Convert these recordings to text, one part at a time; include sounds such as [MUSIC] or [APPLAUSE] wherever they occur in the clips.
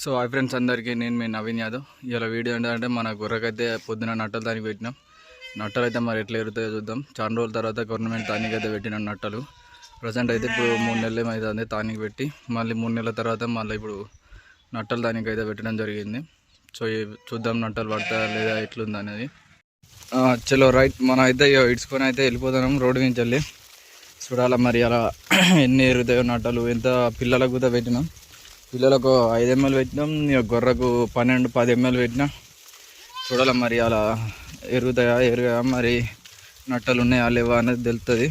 So hi friends అందరికీ నేను మీ నవీన్ యాదవ్. ఇలా వీడియో ఏంటంటే మన గుర్రకైతే పొద్దున నట్టలు దానికి పెట్టినాం. నట్టలు అయితే మరి ఎట్లా ఎరుగుతాయో చూద్దాం. చాలా రోజుల తర్వాత గవర్నమెంట్ తానికి అయితే పెట్టినాం నట్టలు. ప్రజెంట్ అయితే ఇప్పుడు మూడు నెలలు ఏమైతుంది తానికి పెట్టి మళ్ళీ మూడు నెలల తర్వాత మళ్ళీ ఇప్పుడు నట్టలు దానికి అయితే పెట్టడం జరిగింది. సో చూద్దాం నట్టలు పడతా లేదా ఎట్లుంది అనేది. చలో రైట్ మనం అయితే ఇడ్చుకొని అయితే వెళ్ళిపోతున్నాం రోడ్డు నుంచి వెళ్ళి. చూడాలి మరి అలా [CLEARS THROAT] ఎన్ని ఎరుగుతాయో నట్టలు ఎంత పిల్లలకు కూడా పెట్టినాం. పిల్లలకు ఐదు ఎంఎల్ పెట్టినాం ఇక గొర్రెకు పన్నెండు పది ఎంఎల్ పెట్టినా. చూడాలి మరి అలా ఎరుగుతాయా ఎరుగా మరి నట్టలు ఉన్నాయా లేవా అనేది తెలుస్తుంది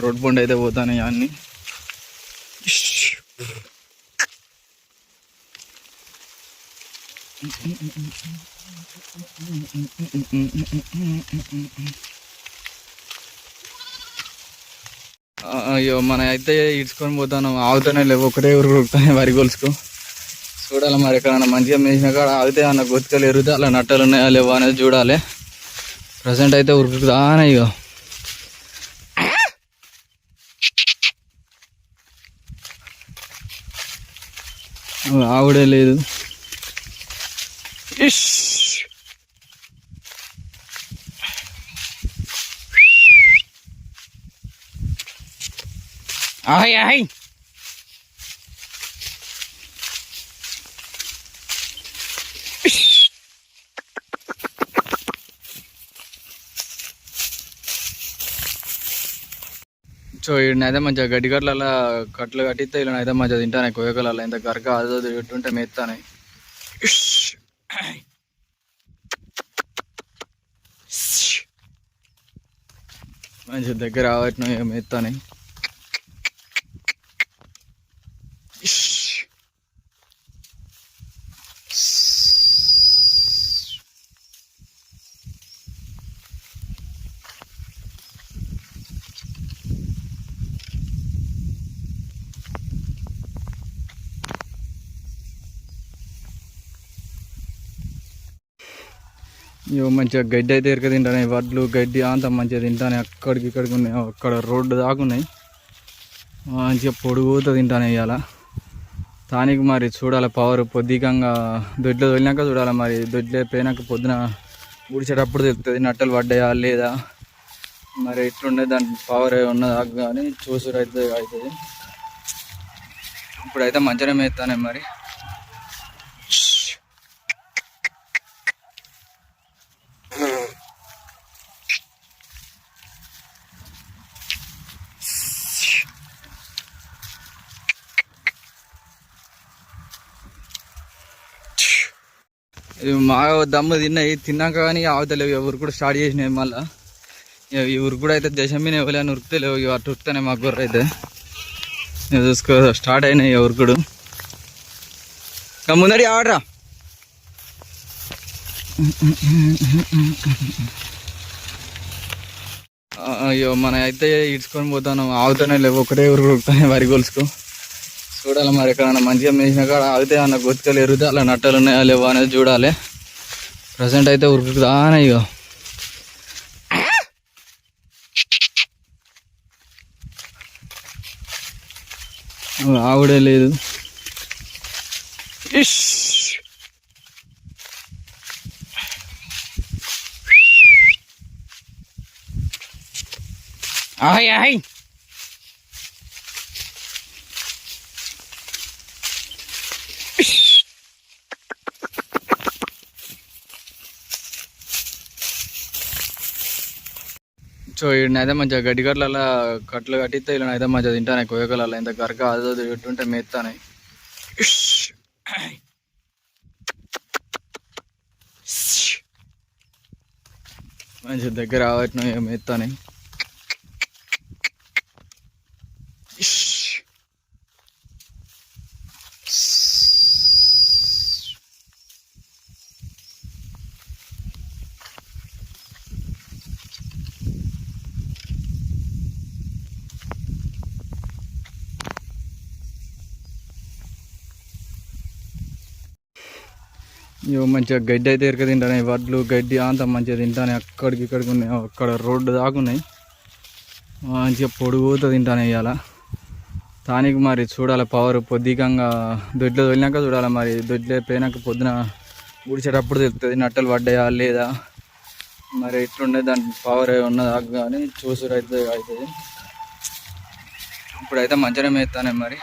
రోడ్ బండి అయితే పోతాను అన్ని. ఆ, అయ్యో మన అయితే ఇడ్చుకొని పోతాను. ఆగుతానే లేవు. ఒకటే ఉరుకుతాయి వరి గొలుసుకు. చూడాలి మరి ఎక్కడన్నా మంచిగా మేసిన కాడ ఆగితే అన్న గొత్తుకలు ఎరుగుతా అలా నట్టలు ఉన్నాయా లేవా అనేది చూడాలి. ప్రజెంట్ అయితే ఉరుకుతానే ఇగో. ఆవిడే లేదు. ఇష్! Ay, ay. సో ఈయనైతే మంచిగా గడ్డి కట్ల కట్లు కట్టిస్తే వీళ్ళనైతే మంచిగా తింటాను కోయకలలో ఇంత గరక అదో తిరుగుతుంటే మెత్తానే మంచిగా దగ్గర ఆవట్ను మెత్తానే ఇవో మంచిగా గడ్డి అయితే ఎరక తింటానే వడ్లు గడ్డి అంతా మంచిగా తింటానే అక్కడికి ఇక్కడికి ఉన్నాయి. అక్కడ రోడ్డు దాకా ఉన్నాయి. మంచిగా పొడుగుతో తింటానే ఇవాళ దానికి మరి చూడాలి పవర్ పొద్దికంగా దొడ్లో తొలినాక చూడాలి మరి. దొడ్లే పోయినాక పొద్దున ఊడిచేటప్పుడు తెలుస్తుంది నట్టలు పడ్డాయా లేదా? మరి ఎట్లుండే దాని పవర్ ఉన్నదా కానీ చూసుడు అయితే అవుతుంది ఇప్పుడైతే మంచిగా మేస్తానే మరి. ఇవి మా దమ్ము తిన్నాయి. తిన్నాక కానీ ఆవుతలేవు ఎవరు కూడా స్టార్ట్ చేసినాయి మళ్ళా. ఇక ఈ ఊరు కూడా అయితే దేశం మీద ఇవ్వలేని ఉరుకుతలేవు ఇవి అటు ఉరుకుతానే మా గుర్ర అయితే. చూసుకో స్టార్ట్ అయినాయి ఎవరు కూడా. ముందడి ఆడరా. అయ్యో మన అయితే ఇడ్చుకొని పోతాను. ఆగుతానే లేవు. ఒకటే ఊరు ఉరుకుతాయి వరి గొలుసుకు చూడాలి మరి ఎక్కడన్నా మంచిగా మేసిన కాడ ఆగితే అన్న గొత్తుకలు ఎరుగుతా అలా నట్టలు ఉన్నాయా లేవా అనేది చూడాలి. ప్రజెంట్ అయితే ఉరుకుతానే ఇక ఆవిడే లేదు. ఇష్. ఆయ్ ఆయ్ సో ఈయనైతే మంచిగా గడ్డి కట్ల కట్లు కట్టిస్తే ఇలా అయితే మంచిగా తింటాను కోయకలలో ఇంత గరక అదో పెట్టుంటే మెత్తానే. మంచి దగ్గర ఆవట్ను మెత్తానే. ఇవి మంచిగా గడ్డి అయితే ఎరక తింటానే వడ్లు గడ్డి అంతా మంచిగా తింటానే అక్కడికి ఇక్కడికి ఉన్నాయి. అక్కడ రోడ్డు దాకున్నాయి మంచిగా పొడుగుతో తింటానే ఇవాళ దానికి మరి చూడాలి పవర్ పొద్దికంగా దొడ్లో తొలినాక చూడాలి మరి. దొడ్లో పోయినాక పొద్దున ఊడిచేటప్పుడు తెలుస్తుంది నట్టలు పడ్డాయా లేదా? మరి ఎట్లుండే దాని పవర్ ఉన్నదా కానీ చూసుడు అయితే అవుతుంది ఇప్పుడైతే మంచిగా మేస్తానే మరి.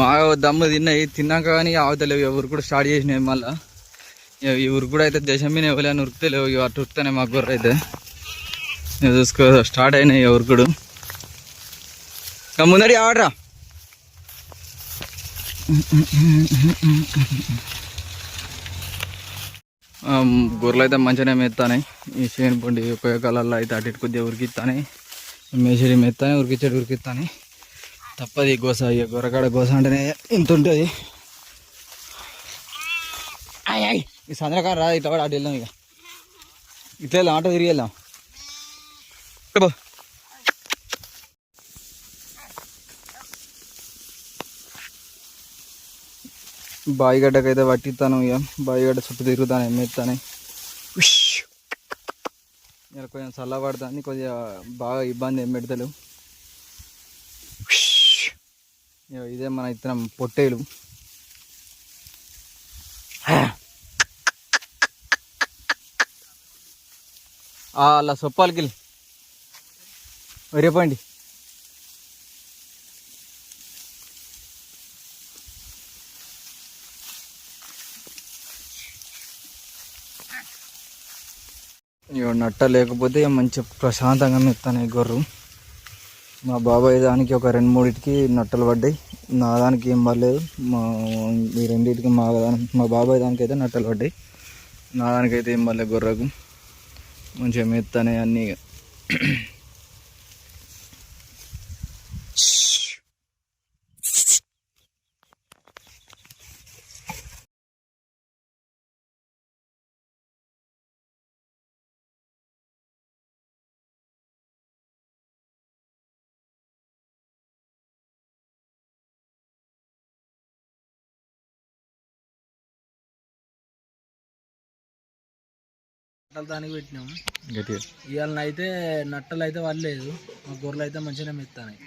మా దమ్ము తిన్నాయి తిన్నాక కానీ అవతలేవు ఎవరు కూడా స్టార్ట్ చేసినాయి మళ్ళా. ఇక కూడా అయితే దేశం మీద ఇవ్వలేని ఉరుకుతలేవు. ఇక అటు ఉరుకుతానే మా గుర్ర అయితే. చూసుకో స్టార్ట్ అయినాయి ఎవరు కూడా. ఇక ముందడి ఆడరా. గొర్రెలు అయితే మంచిగానే మెత్తానే ఈ చేను పండి ఉపయోగాలలో అయితే అటు ఇటు కొద్దిగా ఉరికిస్తానే మేసరి మెత్తానే ఉరికిచ్చాడు ఉరికిస్తానే తప్పది గోస ఇక గొర్రకాడ గోస అంటేనే ఇంత ఉంటుంది ఈ సంద్రకాడ రా ఇట్లా కూడా అటు వెళ్దాం ఇక. ఇట్లా వెళ్దాం ఆటో తిరిగి వెళ్దాం. బాయిగడ్డకైతే పట్టిస్తాను ఇక. బాయిగడ్డ చుట్టూ తిరుగుతాను ఎమ్మెత్తానే కొంచెం చల్లబడుతుంది కొద్దిగా బాగా ఇబ్బంది ఏం పెడతలేవు. ఇదే మన ఇత్తనం పొట్టేలు. అలా సొప్పాలకి రేపండి నట్ట లేకపోతే మంచి ప్రశాంతంగా మెత్తాను ఈ గొర్రు. మా బాబాయ్ దానికి ఒక రెండు మూడింటికి నట్టలు పడ్డాయి. నా దానికి ఏం పర్లేదు మా ఈ రెండింటికి మా దానికి మా బాబాయ్ దానికి అయితే నట్టలు పడ్డాయి. నా దానికైతే ఏం పర్లేదు గొర్రెకు. మంచిగా మెత్తనే అన్నీ నట్టలు దానికి పెట్టినాము. ఇవాళ అయితే నట్టలు అయితే పడలేదు. మా గొర్రెలు అయితే మంచిగానే మెత్తాయి